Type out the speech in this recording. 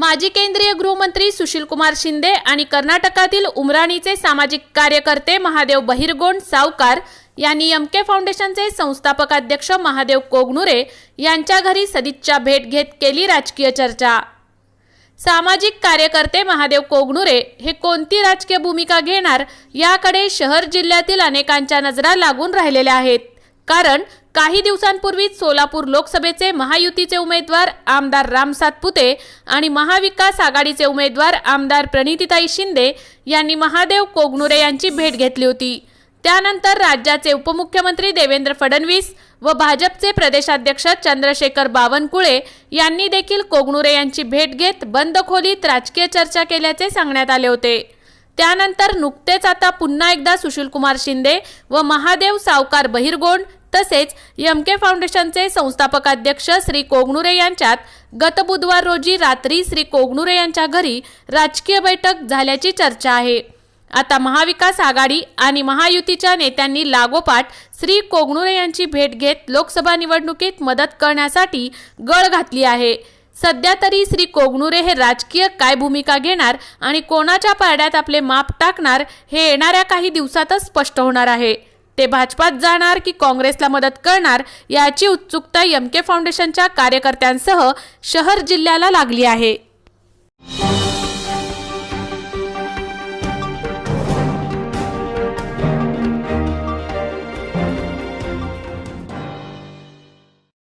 माजी केंद्रीय गृहमंत्री सुशीलकुमार शिंदे आणि कर्नाटकातील उमराणीचे सामाजिक कार्यकर्ते महादेव बहिरगोंड सावकार यांनी एमके फाउंडेशनचे संस्थापक अध्यक्ष महादेव कोगनुरे यांच्या घरी सदिच्छा भेट घेत केली राजकीय चर्चा. सामाजिक कार्यकर्ते महादेव कोगनुरे हे कोणती राजकीय भूमिका घेणार याकडे शहर जिल्ह्यातील अनेकांच्या नजरा लागून राहिलेल्या आहेत. कारण काही दिवसांपूर्वीच सोलापूर लोकसभेचे महायुतीचे उमेदवार आमदार राम सातपुते आणि महाविकास आघाडीचे उमेदवार आमदार प्रणितीताई शिंदे यांनी महादेव कोगनुरे यांची भेट घेतली होती. त्यानंतर राज्याचे उपमुख्यमंत्री देवेंद्र फडणवीस व भाजपचे प्रदेशाध्यक्ष चंद्रशेखर बावनकुळे यांनी देखील कोगनुरे यांची भेट घेत बंद खोलीत राजकीय चर्चा केल्याचे सांगण्यात आले होते. त्यानंतर नुकतेच आता पुन्हा एकदा सुशीलकुमार शिंदे व महादेव सावकार बहिरगोंड तसेच यमके के फाउंडेशनचे संस्थापक अध्यक्ष श्री कोगनुरे यांच्यात गत बुधवार रोजी रात्री श्री कोगनुरे यांच्या घरी राजकीय बैठक झाल्याची चर्चा आहे. आता महाविकास आघाडी आणि महायुतीच्या नेत्यांनी लागोपाठ श्री कोगनुरे यांची भेट घेत लोकसभा निवडणुकीत मदत करण्यासाठी गळ घातली आहे. सध्या तरी श्री कोगनुरे हे राजकीय काय भूमिका घेणार आणि कोणाच्या पारड्यात आपले माप टाकणार हे येणाऱ्या काही दिवसातच स्पष्ट होणार आहे. ते भाजपात जाणार की काँग्रेसला मदत करणार याची उत्सुकता एम के फाउंडेशनच्या कार्यकर्त्यांसह शहर जिल्ह्याला लागली आहे.